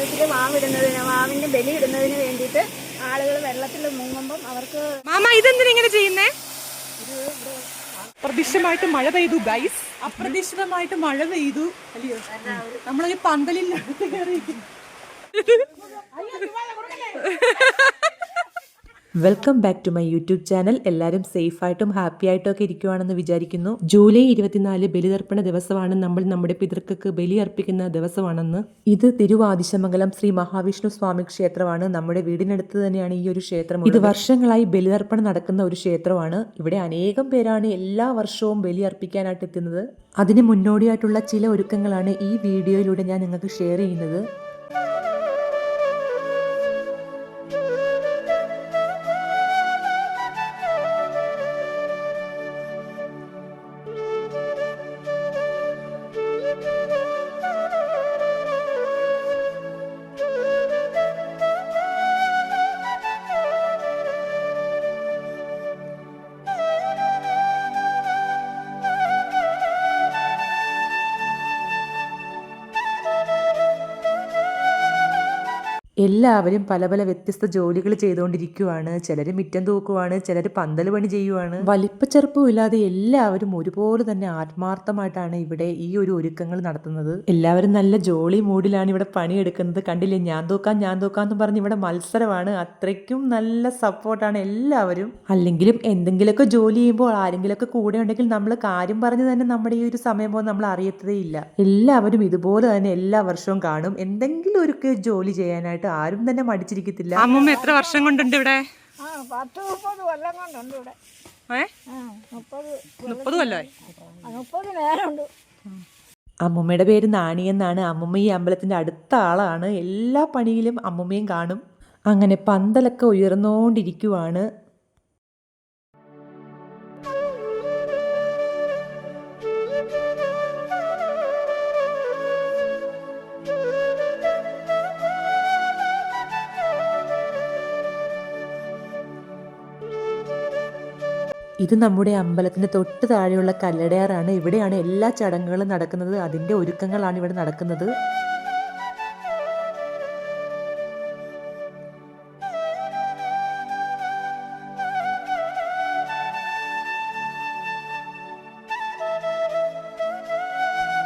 അമ്പലത്തിൽ വാവിടുന്നതിന് വാവിന് ബലി ഇടുന്നതിന് വേണ്ടിയിട്ട് ആളുകൾ വെള്ളത്തിൽ മുങ്ങുമ്പം അവർക്ക് മാമ ഇതെന്തിനാ ഇങ്ങനെ ചെയ്യുന്നേ? അപ്രതീക്ഷിതമായിട്ട് മഴ പെയ്തു ഗൈസ് അപ്രതീക്ഷിതമായിട്ട് മഴ പെയ്തു. അല്ലയോ? നമ്മളൊരു പന്തലിൽ കയറി. Welcome back to my YouTube channel എല്ലാവരും സേഫായിട്ടും ഹാപ്പി ആയിട്ടും ഒക്കെ ഇരിക്കുവാണെന്ന് വിചാരിക്കുന്നു. ജൂലൈ ഇരുപത്തിനാല് ബലിതർപ്പണ ദിവസമാണ്. നമ്മൾ നമ്മുടെ പിതൃക്കൾക്ക് ബലി അർപ്പിക്കുന്ന ദിവസമാണെന്ന്. ഇത് തിരുവാതിശമംഗലം ശ്രീ മഹാവിഷ്ണു സ്വാമി ക്ഷേത്രമാണ്. നമ്മുടെ വീടിനടുത്ത് തന്നെയാണ് ഈ ഒരു ക്ഷേത്രം ഇത് വർഷങ്ങളായി ബലിതർപ്പണം നടക്കുന്ന ഒരു ക്ഷേത്രമാണ്. ഇവിടെ അനേകം പേരാണ് എല്ലാ വർഷവും ബലി അർപ്പിക്കാനായിട്ട് എത്തുന്നത് അതിന് മുന്നോടിയായിട്ടുള്ള ചില ഒരുക്കങ്ങളാണ് ഈ വീഡിയോയിലൂടെ ഞാൻ നിങ്ങൾക്ക് ഷെയർ ചെയ്യുന്നത്. എല്ലാവരും പല പല വ്യത്യസ്ത ജോലികൾ ചെയ്തുകൊണ്ടിരിക്കുവാണ്. ചിലർ മിറ്റം തൂക്കുവാണ് ചിലർ പന്തൽ പണി ചെയ്യുവാണ്. വലിപ്പച്ചെറുപ്പമില്ലാതെ എല്ലാവരും ഒരുപോലെ തന്നെ ആത്മാർത്ഥമായിട്ടാണ് ഇവിടെ ഈ ഒരു ഒരുക്കങ്ങൾ നടത്തുന്നത്. എല്ലാവരും നല്ല ജോളി മൂഡിലാണ് ഇവിടെ പണിയെടുക്കുന്നത്. കണ്ടില്ലേ? ഞാൻ തൂക്കാം ഞാൻ തൂക്കാം എന്ന് പറഞ്ഞ് ഇവിടെ മത്സരമാണ്. അത്രയ്ക്കും നല്ല സപ്പോർട്ടാണ് എല്ലാവരും. അല്ലെങ്കിലും എന്തെങ്കിലുമൊക്കെ ജോലി ചെയ്യുമ്പോൾ ആരെങ്കിലുമൊക്കെ കൂടെ ഉണ്ടെങ്കിൽ നമ്മൾ കാര്യം പറഞ്ഞു തന്നെ നമ്മുടെ ഈ ഒരു സമയം പോലും നമ്മൾ അറിയത്തതേ ഇല്ല. എല്ലാവരും ഇതുപോലെ തന്നെ എല്ലാ വർഷവും കാണും. എന്തെങ്കിലും ഒരു ജോലി ചെയ്യാനായിട്ട് ആരും തന്നെ മടിച്ചിരിക്കത്തില്ല. അമ്മൂമ്മ എത്ര വർഷം കൊണ്ടുണ്ട് ഇവിടെ? ആ പത്ത് മുപ്പത് കൊല്ലം കൊണ്ടുണ്ട് ഇവിടെ. ഏ? ആ മുപ്പത് മുപ്പത് കൊല്ലമായി? ആ, മുപ്പത് നേരമുണ്ട്. അമ്മുമ്മയുടെ പേര് നാണി എന്നാണ്. അമ്മുമ്മ ഈ അമ്പലത്തിന്റെ അടുത്ത ആളാണ്. എല്ലാ പണിയിലും അമ്മുമ്മയും കാണും. അങ്ങനെ പന്തലൊക്കെ ഉയർന്നുകൊണ്ടിരിക്കുവാണ് ഇത് നമ്മുടെ അമ്പലത്തിന്റെ തൊട്ട് താഴെയുള്ള കല്ലടയാറാണ്. ഇവിടെയാണ് എല്ലാ ചടങ്ങുകളും നടക്കുന്നത്. അതിന്റെ ഒരുക്കങ്ങളാണ് ഇവിടെ നടക്കുന്നത്.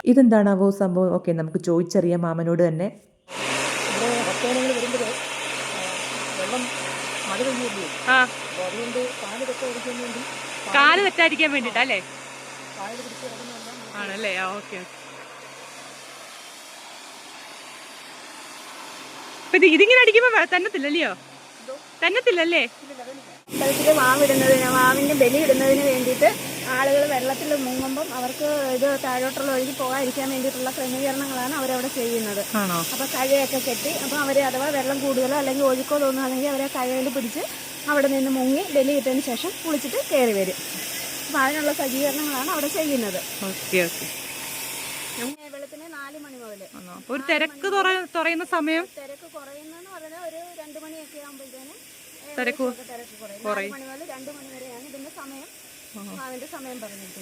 ഇതെന്താണാവോ സംഭവം? ഓക്കെ നമുക്ക് ചോദിച്ചറിയാം മാമനോട് തന്നെ. ആ. കാൽ തെറ്റായിരിക്കാൻ വേണ്ടിട്ടല്ലേ ആണല്ലേ? ആ ഓക്കെ ഇതിങ്ങനെ അടിക്കുമ്പോ തന്നത്തില്ലല്ലയോ? തന്നത്തില്ലല്ലേ? അമ്പലത്തിൽ വാവിടുന്നതിന് വാവിന്റെ ബലി ഇടുന്നതിന് വേണ്ടിയിട്ട് ആളുകൾ വെള്ളത്തിൽ മുങ്ങുമ്പം അവർക്ക് ഇത് താഴോട്ടുള്ള ഒഴുകി പോകാതിരിക്കാൻ വേണ്ടിയിട്ടുള്ള ക്രമീകരണങ്ങളാണ് അവരവിടെ ചെയ്യുന്നത്. അപ്പോൾ കഴയൊക്കെ കെട്ടി അപ്പോൾ അവർ അഥവാ വെള്ളം കൂടുതലോ അല്ലെങ്കിൽ ഒഴുക്കോ തോന്നുകയാണെങ്കിൽ അവരെ കഴയിൽ പിടിച്ച് അവിടെ നിന്ന് മുങ്ങി ബലി ഇട്ടതിന് ശേഷം കുളിച്ചിട്ട് കയറി വരും. അപ്പോൾ അതിനുള്ള സജ്ജീകരണങ്ങളാണ് അവിടെ ചെയ്യുന്നത്. Okay okay. വെളുപ്പിന് നാല് മണി മുതൽ അപ്പൊ ഒരു തിരക്ക് തുറ- തുറയുന്ന സമയം തിരക്ക് കുറയുന്നതെന്ന് പറഞ്ഞാൽ ഒരു രണ്ട് മണിയൊക്കെ ആകുമ്പോഴത്തേനും തിരക്ക് കുറയും.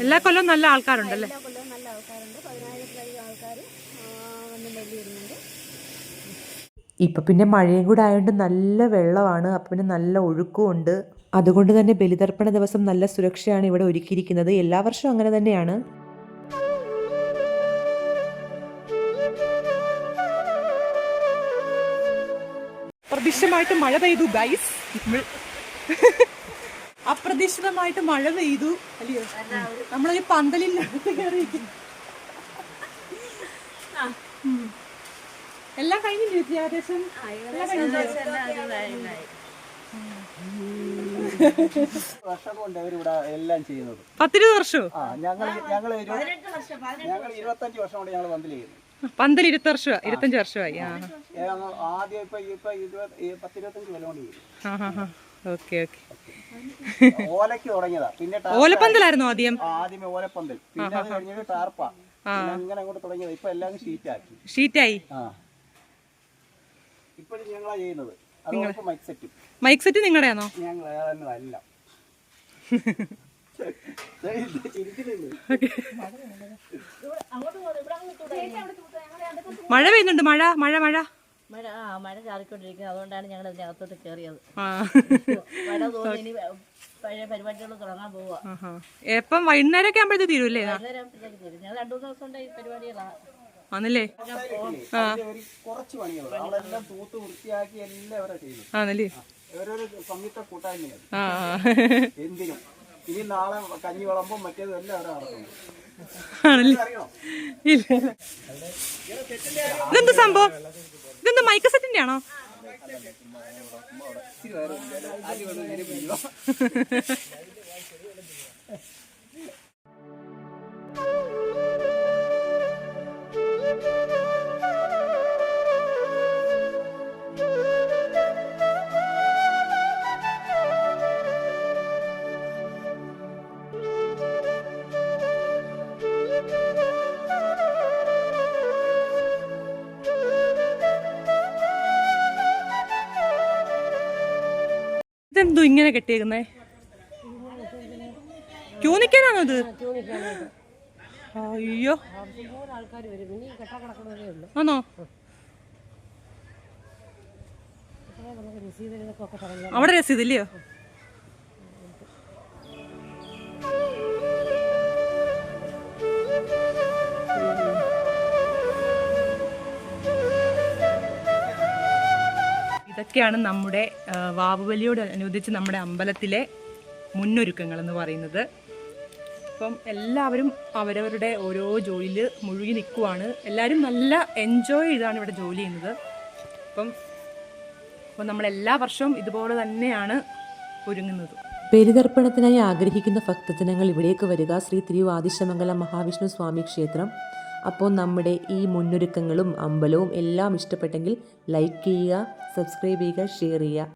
എല്ലാ കൊല്ലവും നല്ല ആൾക്കാരുണ്ടല്ലേ ഇപ്പൊ പിന്നെ മഴയും കൂടെ ആയതുകൊണ്ട് നല്ല വെള്ളമാണ്. അപ്പൊ പിന്നെ നല്ല ഒഴുക്കും ഉണ്ട്. അതുകൊണ്ട് തന്നെ ബലിതർപ്പണ ദിവസം നല്ല സുരക്ഷയാണ് ഇവിടെ ഒരുക്കിയിരിക്കുന്നത്. എല്ലാ വർഷവും അങ്ങനെ തന്നെയാണ്. അപ്രതീക്ഷിതമായിട്ട് മഴ പെയ്തു ഗൈസ് അപ്രതീക്ഷിതമായിട്ട് മഴ പെയ്തു. അല്ലയോ? നമ്മളൊരു പന്തലിൽ കയറിയിരിക്കുന്നു. എല്ലാം കഴിഞ്ഞില്ലേ വിദ്യാഭ്യാസം പത്തിരുപത് എല്ലാം കഴിഞ്ഞില്ലേ? വർഷം കൊണ്ട് അവരിവിടെ എല്ലാം ചെയ്യുന്നത്. പത്തിരുപത് വർഷമോ ആ ഞങ്ങൾ ഞങ്ങൾ ഞങ്ങൾ ഇരുപത്തഞ്ച് വർഷം കൊണ്ട് ഞങ്ങൾ പന്തൽ ചെയ്യുന്നു പന്തൽ ഇരുപത്തി വർഷം ഇരുപത്തഞ്ച് വർഷമായി ആ. ആദ്യം ഇപ്പൊ ഇപ്പൊ പത്തിരുപത്തഞ്ച് കൊല്ലം കൊണ്ട് ഓക്കെ. ഓക്കെ ഓലക്ക് തുടങ്ങിയതാ. പിന്നെ ഓലപ്പന്തലായിരുന്നു ആദ്യം? ആദ്യമേ ഓലപ്പന്തൽ. പിന്നെ അത് കഴിഞ്ഞിട്ട് ടാർപ്പ. അങ്ങനെ അങ്ങോട്ട് തുടങ്ങിയത്. ഇപ്പൊ എല്ലാം ഷീറ്റാക്കി. ഷീറ്റായി? ഇപ്പോഴും ഞങ്ങളാ ചെയ്യുന്നത്. Mic set. മൈക്ക് സെറ്റ് നിങ്ങളുടെയാണോ ഞങ്ങൾ ചിരിക്കുന്നുണ്ട് മഴ പെയ്യുന്നുണ്ട് മഴ മഴ മഴ. മഴ ആ മഴ ചാറിക്കൊണ്ടിരിക്കുന്നത് അതുകൊണ്ടാണ് ഞങ്ങൾ ഇതിനകത്തോട്ട് കയറിയത്. ആ. മഴ തോന്നി ഇനി പഴയ പരിപാടികൾ തുടങ്ങാൻ പോവുക എപ്പം തീരുമല്ലേ വൈകുന്നേരം ആകുമ്പോഴത്തേക്ക് തരും. ഞങ്ങൾ രണ്ടു മൂന്ന് ദിവസം കൊണ്ട് ഈ പരിപാടികളാണ് ആണല്ലേ? കുറച്ച് അവളെല്ലാം തൂത്ത് വൃത്തിയാക്കി എല്ലാം ആണല്ലേ? സംയുക്ത കൂട്ടായ്മയാണ് ആ. എന്തിനും. ഇനി നാളെ കഞ്ഞി വിളമ്പും മറ്റേതും എല്ലാം അവിടെ നടക്കുന്നു ഇതെന്ത് സംഭവം? ഇതെന്ത് മൈക്ക് സെറ്റിന്റെ ആണോ? ഇതെന്തോ ഇങ്ങനെ കെട്ടിയേക്കുന്നേ? ക്യൂ നിൽക്കാനാണോ ഇത് അയ്യോ. ആണോ? അവിടെ രസീത് ഇതൊക്കെയാണ് നമ്മുടെ വാവുവലിയോട് അനുബന്ധിച്ച് നമ്മുടെ അമ്പലത്തിലെ മുന്നൊരുക്കങ്ങൾ എന്ന് പറയുന്നത്. അപ്പം എല്ലാവരും അവരവരുടെ ഓരോ ജോലിയിൽ മുഴുകി നിൽക്കുവാണ്. എല്ലാവരും നല്ല എൻജോയ് ചെയ്താണ് ഇവിടെ ജോലി ചെയ്യുന്നത്. അപ്പം അപ്പം നമ്മൾ എല്ലാ വർഷവും ഇതുപോലെ തന്നെയാണ് ഒരുങ്ങുന്നത്. ബലിതർപ്പണത്തിനായി ആഗ്രഹിക്കുന്ന ഭക്തജനങ്ങൾ ഇവിടേക്ക് വരിക. ശ്രീ തിരുവാദിശമംഗലം മഹാവിഷ്ണു സ്വാമി ക്ഷേത്രം. അപ്പോൾ നമ്മുടെ ഈ മുന്നൊരുക്കങ്ങളും അമ്പലവും എല്ലാം ഇഷ്ടപ്പെട്ടെങ്കിൽ ലൈക്ക് ചെയ്യുക സബ്സ്ക്രൈബ് ചെയ്യുക ഷെയർ ചെയ്യുക.